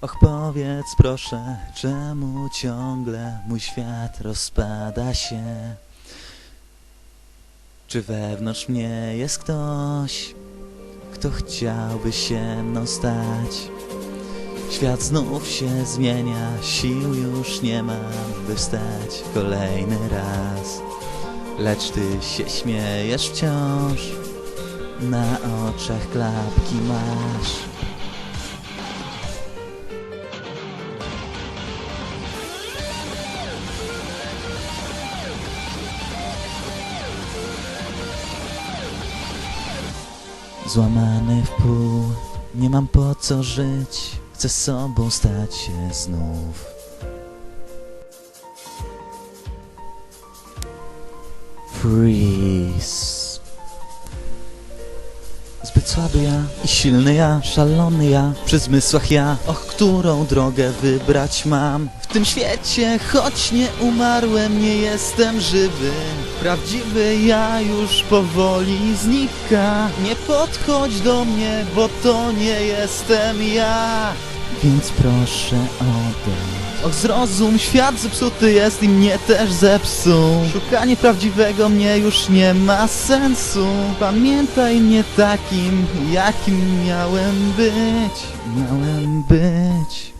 Och powiedz proszę, czemu ciągle mój świat rozpada się? Czy wewnątrz mnie jest ktoś, kto chciałby się mną stać? Świat znów się zmienia, sił już nie mam, by wstać kolejny raz. Lecz ty się śmiejesz wciąż, na oczach klapki masz. Złamany w pół, nie mam po co żyć, chcę sobą stać się znów. Freeze. Zbyt słaby ja i silny ja, szalony ja, przy zmysłach ja, och, którą drogę wybrać mam. W tym świecie, choć nie umarłem, nie jestem żywy. Prawdziwy ja już powoli znika. Nie podchodź do mnie, bo to nie jestem ja. Więc proszę odejdź. Och, zrozum, świat zepsuty jest i mnie też zepsuł. Szukanie prawdziwego mnie już nie ma sensu. Pamiętaj mnie takim, jakim miałem być. Miałem być.